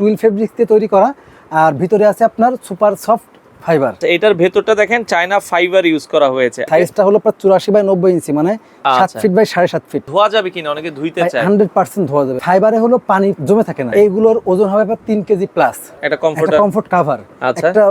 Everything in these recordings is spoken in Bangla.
টুইল ফেব্রিক দিয়ে তৈরি করা আর ভিতরে আছে আপনার সুপার সফট ফাইবার আচ্ছা, এটার ভেতরটা দেখেন চায়না ফাইবার ইউজ করা হয়েছে। সাইজটা হলো প্রায় চুরাশি বাই নব্বই ইঞ্চি মানে সাত আচ্ছা। ফিট বাই সাড়ে সাত ফিট ধোয়া যাবে কিনা? অনেকে ধুইতে চায়। হান্ড্রেড পার্সেন্ট ধোয়া যাবে। ফাইবারে হলো পানি জমে থাকে না। এইগুলোর ওজন হবে আপনার তিন কেজি প্লাস একটা কমফোর্টার কমফোর্ট কাভার আচ্ছা। একটা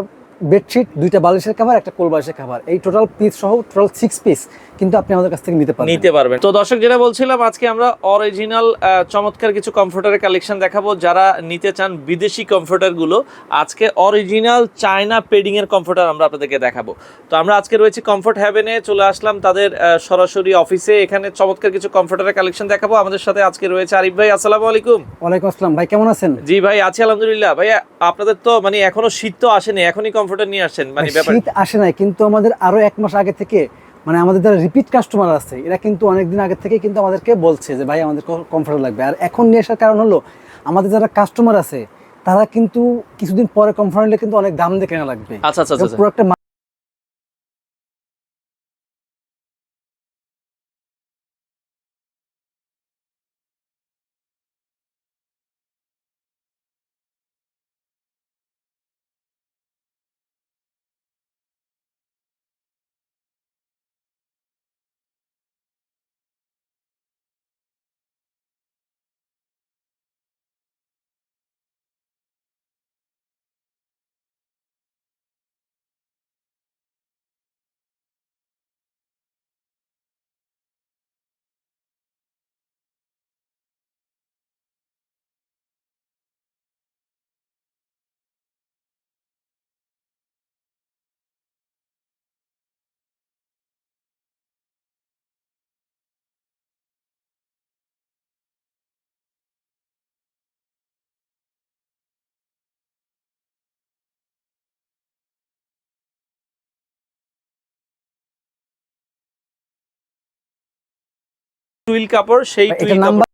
বেডশিট দুইটা বালিশের কাভার একটা কোল বালিশের কাভার এই টোটাল পিস সহ টোটাল সিক্স পিস কিন্তু আপনি আমাদের কাছ থেকে নিতে পারবেন। নিতে পারবেন। তো দর্শক যেটা বলছিলাম আজকে আমরা অরিজিনাল চমৎকার কিছু কমফোর্টারের কালেকশন দেখাবো। যারা নিতে চান বিদেশি কমফোর্টারগুলো আজকে অরিজিনাল চায়না পেডিং এর কমফোর্টার আমরা আপনাদেরকে দেখাবো। তো আমরা আজকে রয়েছি কমফোর্ট হ্যাভেনে চলে আসলাম তাদের সরাসরি অফিসে এখানে চমৎকার কিছু কমফোর্টারের কালেকশন দেখাবো। আমাদের সাথে আজকে রয়েছে আরিফ ভাই আসসালামু আলাইকুম। ওয়ালাইকুম আসসালাম ভাই কেমন আছেন? জি ভাই আছি আলহামদুলিল্লাহ। ভাই আপনাদের তো মানে এখনও শীত তো আসেনি এখনই কমফোর্টার নিয়ে আসছেন মানে ব্যাপার শীত আসে নাই কিন্তু আমাদের আরও এক মাস আগে থেকে মানে আমাদের যারা রিপিট কাস্টমার আছে এরা কিন্তু অনেকদিন আগে থেকে কিন্তু আমাদেরকে বলছে যে ভাই আমাদের কমফোর্ট লাগবে। আর এখন নিয়ে আসার কারণ হলো আমাদের যারা কাস্টমার আছে তারা কিন্তু কিছুদিন পরে কমফোর্ট নিলে কিন্তু অনেক দাম দিয়ে কেনা লাগবে। আচ্ছা আচ্ছা আচ্ছা। পুরো একটা টুইল কাপড় সেই টুইল কাপড় নাম্বার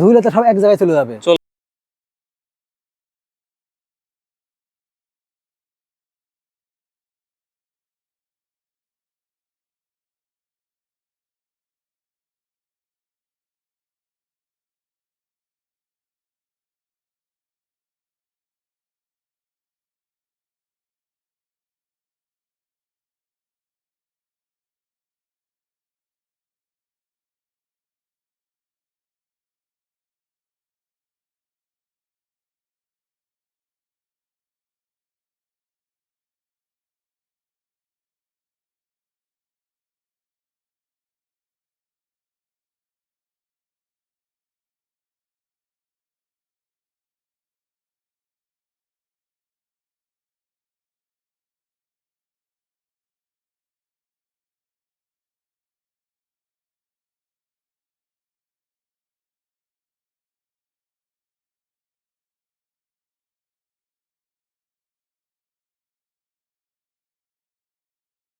ধুইলে তো সব এক জায়গায় চলে যাবে।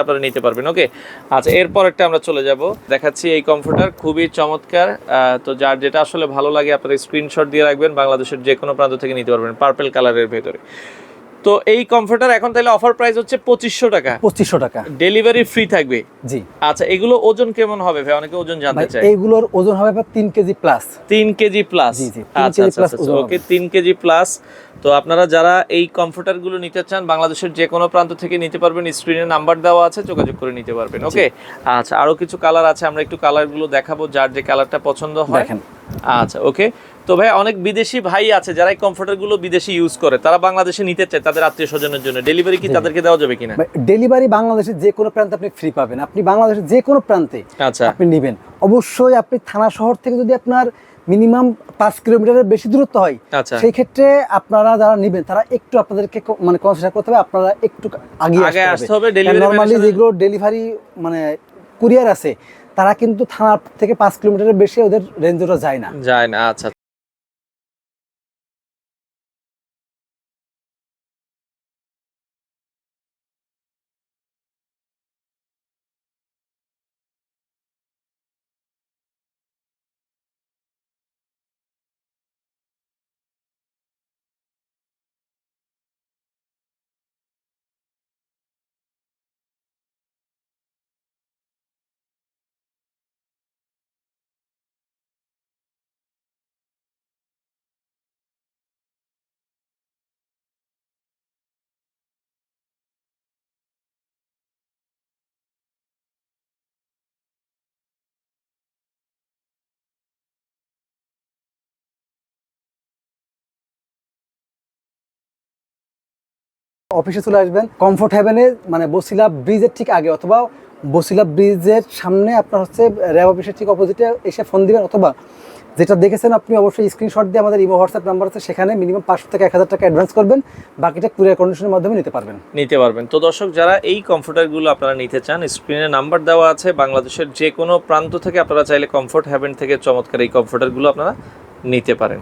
আপনারা নিতে পারবেন ওকে আচ্ছা এরপর একটা আমরা চলে যাব। দেখাচ্ছি এই কমফোর্টার খুবই চমৎকার। তো যার যেটা আসলে ভালো লাগে আপনারা স্ক্রিনশট দিয়ে রাখবেন বাংলাদেশের যে কোনো প্রান্ত থেকে নিতে পারবেন পার্পেল কালারের ভেতরে। তো এই কমফোর্টার এখন তাহলে অফার প্রাইস হচ্ছে পঁচিশশো টাকা। পঁচিশশো টাকা। ডেলিভারি ফ্রি থাকবে? জি। আচ্ছা এগুলো ওজন কেমন হবে ভাই? অনেকে ওজন জানতে চায়। এইগুলোর ওজন হবে তিন কেজি প্লাস তিন কেজি প্লাস জি, জি, আচ্ছা ওকে। তিন কেজি প্লাস তো আপনারা যারা এই কমফোর্টারগুলো নিতে চান বাংলাদেশের যে কোনো প্রান্ত থেকে নিতে পারবেন। স্ক্রিনে নাম্বার দেওয়া আছে যোগাযোগ করে নিতে পারবেন। ওকে? আচ্ছা আরও কিছু কালার আছে আমরা একটু কালারগুলো দেখাবো যার যে কালারটা পছন্দ হয়। আচ্ছা ওকে? তো ভাই অনেক বিদেশি ভাই আছে যারা এই কমফোর্টারগুলো বিদেশি ইউজ করে। তারা বাংলাদেশে নিতে চায় তাদের আত্মীয় স্বজনের জন্য। ডেলিভারি কি তাদেরকে দেওয়া যাবে কিনা? ডেলিভারি বাংলাদেশের যে কোনো প্রান্তে আপনি ফ্রি পাবেন। আপনি বাংলাদেশের যে কোনো প্রান্তে আচ্ছা। আপনি নেবেন। অবশ্যই আপনি থানা শহর থেকে যদি আপনার মিনিমাম পাঁচ কিলোমিটারের বেশি দূরত্ব হয়। আচ্ছা। সেই ক্ষেত্রে আপনারা যারা নেবেন তারা একটু আপনাদেরকে মানে কনসিডার করতে হবে আপনারা একটু আগে আসতে হবে, নর্মালি যেগুলো ডেলিভারি মানে কুরিয়ার আছে তারা কিন্তু থানার থেকে পাঁচ কিলোমিটারের বেশি ওদের রেঞ্জ ওটা যায় না। যায় না আচ্ছা। অফিসে চলে আসবেন কমফোর্ট হ্যাভেনে মানে বসিলা ব্রিজের ঠিক আগে অথবা বসিলা ব্রিজের সামনে আপনার হচ্ছে র্যাব অফিসের ঠিক অপোজিটে এসে ফোন দিবেন অথবা যেটা দেখেছেন আপনি অবশ্যই স্ক্রিনশট দিয়ে আমাদের ইমো, হোয়াটসঅ্যাপ নাম্বার আছে, সেখানে মিনিমাম পাঁচশো থেকে এক হাজার টাকা অ্যাডভান্স করবেন, বাকিটা কুরিয়ার কন্ডিশনের মাধ্যমে নিতে পারবেন। নিতে পারবেন। তো দর্শক, যারা এই কমফোর্টারগুলো আপনারা নিতে চান স্ক্রিনে নাম্বার দেওয়া আছে, বাংলাদেশের যে কোনো প্রান্ত থেকে আপনারা চাইলে কমফোর্ট হ্যাভেন থেকে চমৎকার এই কমফোর্টারগুলো আপনারা নিতে পারেন।